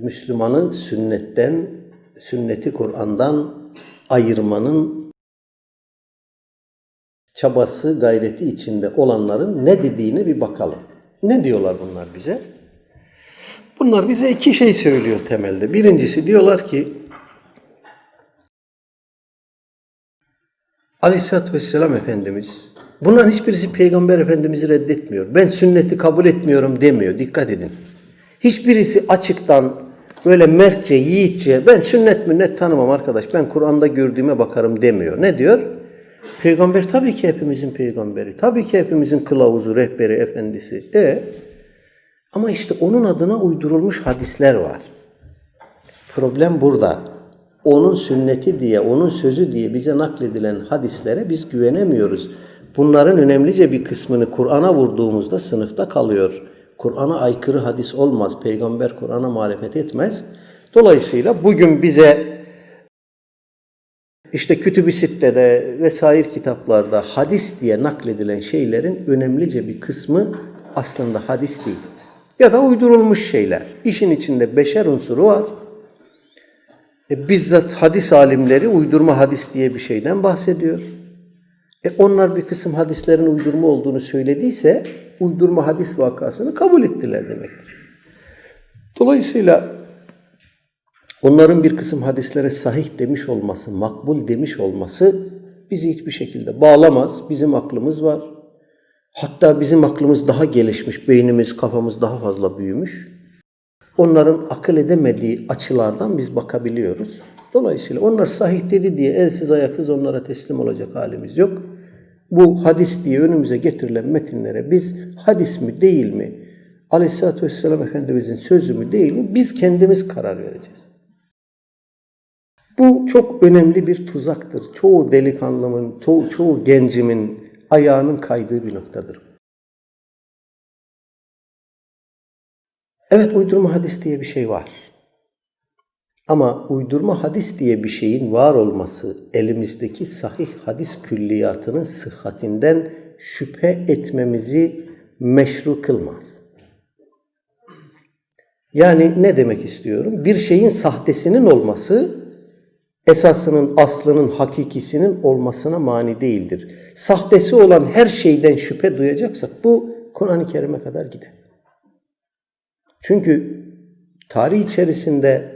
Müslümanı sünnetten, sünneti Kur'an'dan ayırmanın çabası, gayreti içinde olanların ne dediğini bir bakalım. Ne diyorlar bunlar bize? Bunlar bize iki şey söylüyor temelde. Birincisi diyorlar ki Aleyhisselatü Vesselam Efendimiz bunların hiçbirisi Peygamber Efendimiz'i reddetmiyor. Ben sünneti kabul etmiyorum demiyor. Dikkat edin. Hiçbirisi açıktan böyle mertçe, yiğitçe ben sünnet münnet tanımam arkadaş. Ben Kur'an'da gördüğüme bakarım demiyor. Ne diyor? Peygamber tabii ki hepimizin peygamberi. Tabii ki hepimizin kılavuzu, rehberi, efendisi. E ama işte onun adına uydurulmuş hadisler var. Problem burada. Onun sünneti diye, onun sözü diye bize nakledilen hadislere biz güvenemiyoruz. Bunların önemlice bir kısmını Kur'an'a vurduğumuzda sınıfta kalıyor. Kur'an'a aykırı hadis olmaz. Peygamber Kur'an'a muhalefet etmez. Dolayısıyla bugün bize işte Kütüb-i Sitte'de vesaire kitaplarda hadis diye nakledilen şeylerin önemlice bir kısmı aslında hadis değil. Ya da uydurulmuş şeyler. İşin içinde beşer unsuru var. E, bizzat hadis alimleri uydurma hadis diye bir şeyden bahsediyor. E, onlar bir kısım hadislerin uydurma olduğunu söylediyse uydurma hadis vakasını kabul ettiler demektir. Dolayısıyla onların bir kısım hadislere sahih demiş olması, makbul demiş olması bizi hiçbir şekilde bağlamaz. Bizim aklımız var. Hatta bizim aklımız daha gelişmiş, beynimiz, kafamız daha fazla büyümüş. Onların akıl edemediği açılardan biz bakabiliyoruz. Dolayısıyla onlar sahih dedi diye elsiz ayaksız onlara teslim olacak halimiz yok. Bu hadis diye önümüze getirilen metinlere biz hadis mi değil mi, Aleyhisselatü Vesselam Efendimizin sözü mü değil mi biz kendimiz karar vereceğiz. Bu çok önemli bir tuzaktır. Çoğu delikanlımın, çoğu, çoğu gencimin ayağının kaydığı bir noktadır. Evet uydurma hadis diye bir şey var. Ama uydurma hadis diye bir şeyin var olması elimizdeki sahih hadis külliyatının sıhhatinden şüphe etmemizi meşru kılmaz. Yani ne demek istiyorum? Bir şeyin sahtesinin olması esasının, aslının, hakikisinin olmasına mani değildir. Sahtesi olan her şeyden şüphe duyacaksak bu Kur'an-ı Kerim'e kadar gider. Çünkü tarih içerisinde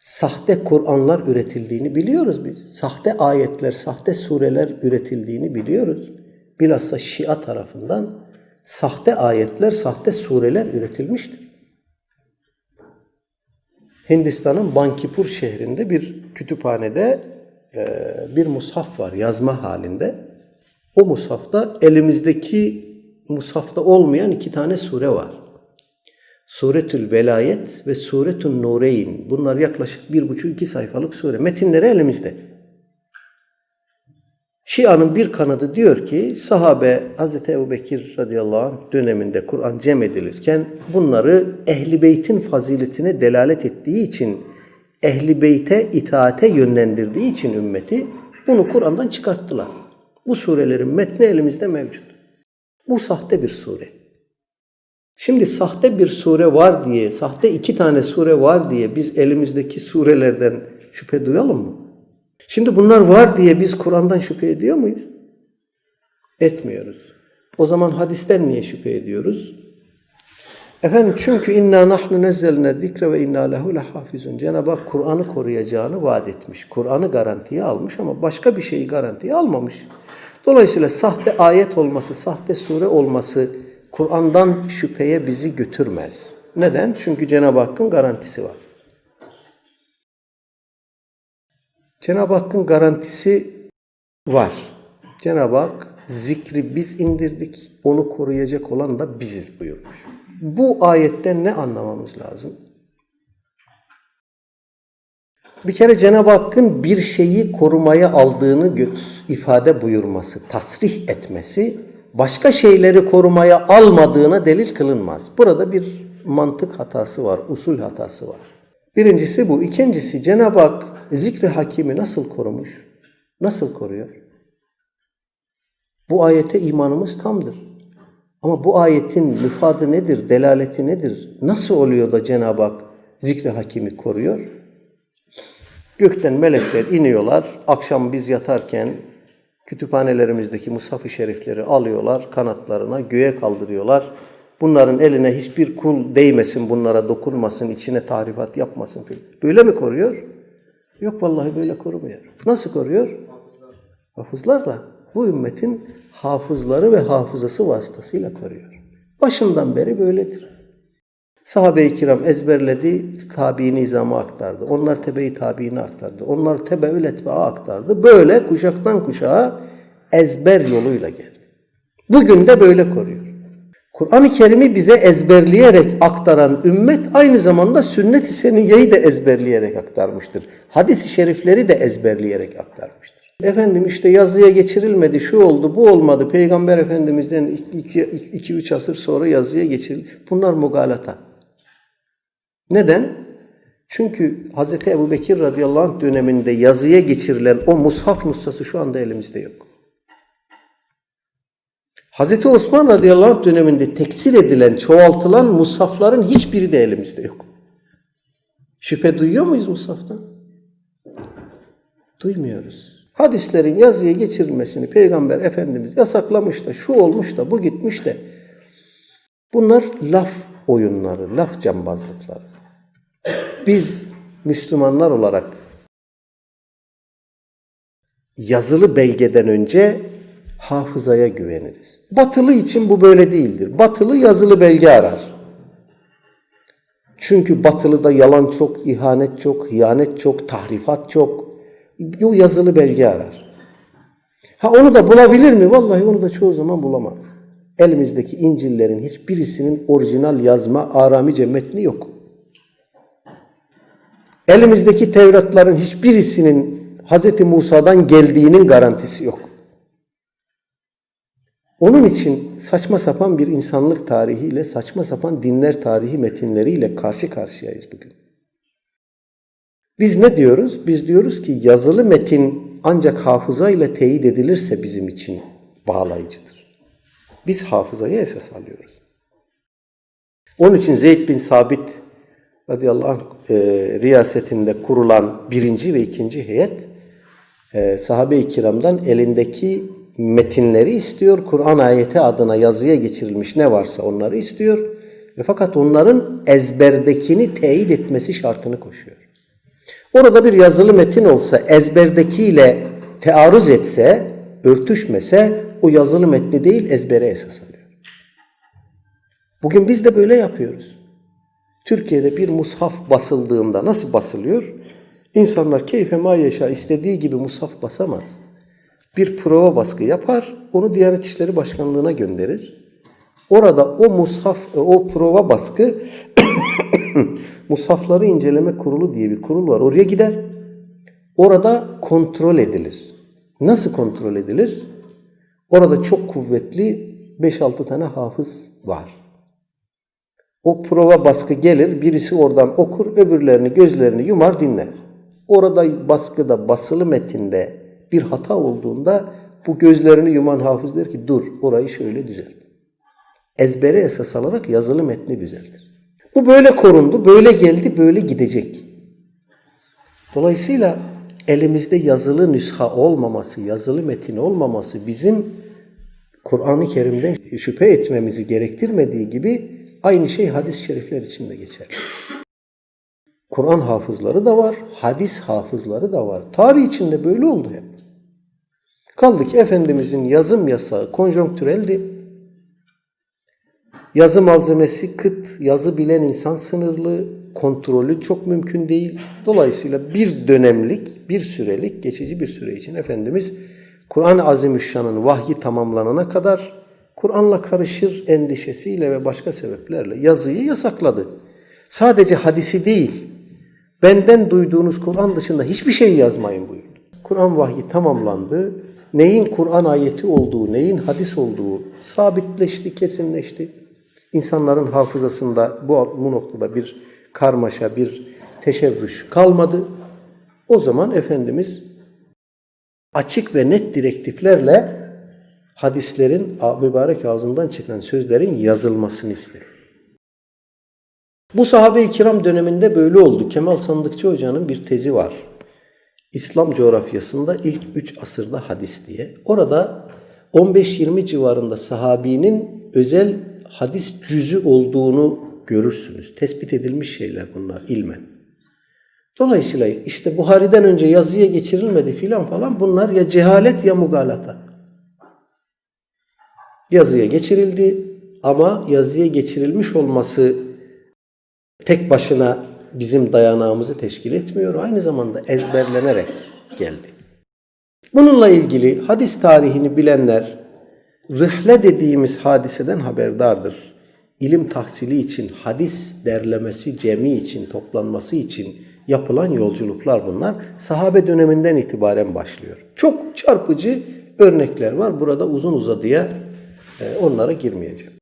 sahte Kur'anlar üretildiğini biliyoruz biz. Sahte ayetler, sahte sureler üretildiğini biliyoruz. Bilhassa Şia tarafından sahte ayetler, sahte sureler üretilmiştir. Hindistan'ın Bankipur şehrinde bir kütüphanede e, bir mushaf var yazma halinde. O mushafta elimizdeki mushafta olmayan iki tane sure var. Suretül Velayet ve Suretün Nureyn. Bunlar yaklaşık bir buçuk iki sayfalık sure. Metinleri elimizde. Şia'nın bir kanadı diyor ki sahabe Hz. Ebu Bekir radıyallahu anh döneminde Kur'an cem edilirken bunları ehli beytin faziletine delalet ettiği için ehli beyte itaate yönlendirdiği için ümmeti bunu Kur'an'dan çıkarttılar. Bu surelerin metni elimizde mevcut. Bu sahte bir sure. Şimdi sahte bir sure var diye, sahte iki tane sure var diye biz elimizdeki surelerden şüphe duyalım mı? Şimdi bunlar var diye biz Kur'an'dan şüphe ediyor muyuz? Etmiyoruz. O zaman hadisten niye şüphe ediyoruz? Efendim çünkü inna nahnu nezzelne zikre ve inna lehu lehafizun. Cenab-ı Hak Kur'an'ı koruyacağını vaat etmiş. Kur'an'ı garantiye almış ama başka bir şeyi garantiye almamış. Dolayısıyla sahte ayet olması, sahte sure olması Kur'an'dan şüpheye bizi götürmez. Neden? Çünkü Cenab-ı Hakk'ın garantisi var. Cenab-ı Hakk'ın garantisi var. Cenab-ı Hak zikri biz indirdik, onu koruyacak olan da biziz buyurmuş. Bu ayetten ne anlamamız lazım? Bir kere Cenab-ı Hakk'ın bir şeyi korumaya aldığını ifade buyurması, tasrih etmesi, başka şeyleri korumaya almadığına delil kılınmaz. Burada bir mantık hatası var, usul hatası var. Birincisi bu. İkincisi Cenab-ı Hak zikri hakimi nasıl korumuş? Nasıl koruyor? Bu ayete imanımız tamdır. Ama bu ayetin müfadı nedir, delaleti nedir? Nasıl oluyor da Cenab-ı Hak Zikri hakimi koruyor. Gökten melekler iniyorlar. Akşam biz yatarken kütüphanelerimizdeki mushaf-ı şerifleri alıyorlar kanatlarına, göğe kaldırıyorlar. Bunların eline hiçbir kul değmesin, bunlara dokunmasın, içine tahrifat yapmasın filan. Böyle mi koruyor? Yok vallahi böyle korumuyor. Nasıl koruyor? Hafızlarla. Bu ümmetin hafızları ve hafızası vasıtasıyla koruyor. Başından beri böyledir. Sahabe-i kiram ezberledi, tabi nizamı aktardı. Onlar tebe-i tabiini aktardı. Onlar tebeül etba'a aktardı. Böyle kuşaktan kuşağa ezber yoluyla geldi. Bugün de böyle koruyor. Kur'an-ı Kerim'i bize ezberleyerek aktaran ümmet aynı zamanda sünnet-i seniyyeyi de ezberleyerek aktarmıştır. Hadis-i şerifleri de ezberleyerek aktarmıştır. Efendim işte yazıya geçirilmedi, şu oldu, bu olmadı. Peygamber Efendimiz'den 2-3 asır sonra yazıya geçirildi. Bunlar mugalata. Neden? Çünkü Hz. Ebu Bekir radıyallahu anh döneminde yazıya geçirilen o mushaf nusrası şu anda elimizde yok. Hz. Osman radıyallahu anh döneminde teksir edilen, çoğaltılan mushafların hiçbiri de elimizde yok. Şüphe duyuyor muyuz mushaftan? Duymuyoruz. Hadislerin yazıya geçirilmesini Peygamber Efendimiz yasaklamış da, şu olmuş da, bu gitmiş de. Bunlar laf oyunları, laf cambazlıkları. Biz Müslümanlar olarak yazılı belgeden önce hafızaya güveniriz. Batılı için bu böyle değildir. Batılı yazılı belge arar. Çünkü batılıda yalan çok, ihanet çok, hıyanet çok, tahrifat çok. O yazılı belge arar. Ha onu da bulabilir mi? Vallahi onu da çoğu zaman bulamaz. Elimizdeki İncil'lerin hiçbirisinin orijinal yazma Aramice metni yok. Elimizdeki Tevratların hiçbirisinin Hz. Musa'dan geldiğinin garantisi yok. Onun için saçma sapan bir insanlık tarihiyle, saçma sapan dinler tarihi metinleriyle karşı karşıyayız bugün. Biz ne diyoruz? Biz diyoruz ki yazılı metin ancak hafıza ile teyit edilirse bizim için bağlayıcıdır. Biz hafızayı esas alıyoruz. Onun için Zeyd bin Sabit radıyallahu anh e, riyasetinde kurulan birinci ve ikinci heyet e, sahabe-i kiramdan elindeki metinleri istiyor. Kur'an ayeti adına yazıya geçirilmiş ne varsa onları istiyor. Ve fakat onların ezberdekini teyit etmesi şartını koşuyor. Orada bir yazılı metin olsa ezberdekiyle tearruz etse, örtüşmese o yazılı metni değil ezbere esas alıyor. Bugün biz de böyle yapıyoruz. Türkiye'de bir mushaf basıldığında nasıl basılıyor? İnsanlar keyfe ma yaşa istediği gibi mushaf basamaz. Bir prova baskı yapar, onu Diyanet İşleri Başkanlığı'na gönderir. Orada o mushaf, o prova baskı Musafları İnceleme Kurulu diye bir kurul var. Oraya gider. Orada kontrol edilir. Nasıl kontrol edilir? Orada çok kuvvetli 5-6 tane hafız var. O prova baskı gelir, birisi oradan okur, öbürlerini gözlerini yumar dinler. Orada baskıda, basılı metinde bir hata olduğunda bu gözlerini yuman hafız der ki dur orayı şöyle düzelt. Ezbere esas alarak yazılı metni düzeltir. Bu böyle korundu, böyle geldi, böyle gidecek. Dolayısıyla elimizde yazılı nüsha olmaması, yazılı metin olmaması bizim Kur'an-ı Kerim'den şüphe etmemizi gerektirmediği gibi aynı şey hadis-i şerifler için de geçer. Kur'an hafızları da var, hadis hafızları da var. Tarih içinde böyle oldu hep. Kaldı ki Efendimizin yazım yasağı konjonktüreldi. Yazı malzemesi kıt, yazı bilen insan sınırlı, kontrolü çok mümkün değil. Dolayısıyla bir dönemlik, bir sürelik, geçici bir süre için Efendimiz Kur'an-ı Azimüşşan'ın vahyi tamamlanana kadar Kur'an'la karışır endişesiyle ve başka sebeplerle yazıyı yasakladı. Sadece hadisi değil, benden duyduğunuz Kur'an dışında hiçbir şey yazmayın buyurdu. Kur'an vahyi tamamlandı. Neyin Kur'an ayeti olduğu, neyin hadis olduğu sabitleşti, kesinleşti. İnsanların hafızasında bu, bu noktada bir karmaşa, bir teşebbüs kalmadı. O zaman Efendimiz açık ve net direktiflerle hadislerin mübarek ağzından çıkan sözlerin yazılmasını istedi. Bu sahabe-i kiram döneminde böyle oldu. Kemal Sandıkçı Hoca'nın bir tezi var. İslam coğrafyasında ilk 3 asırda hadis diye. Orada 15-20 civarında sahabinin özel hadis cüzü olduğunu görürsünüz. Tespit edilmiş şeyler bunlar ilmen. Dolayısıyla işte Buhari'den önce yazıya geçirilmedi filan falan bunlar ya cehalet ya mugalata. Yazıya geçirildi ama yazıya geçirilmiş olması tek başına bizim dayanağımızı teşkil etmiyor. Aynı zamanda ezberlenerek geldi. Bununla ilgili hadis tarihini bilenler rıhle dediğimiz hadiseden haberdardır. İlim tahsili için, hadis derlemesi, cemi için, toplanması için yapılan yolculuklar bunlar. Sahabe döneminden itibaren başlıyor. Çok çarpıcı örnekler var. Burada uzun uzadıya onlara girmeyeceğim.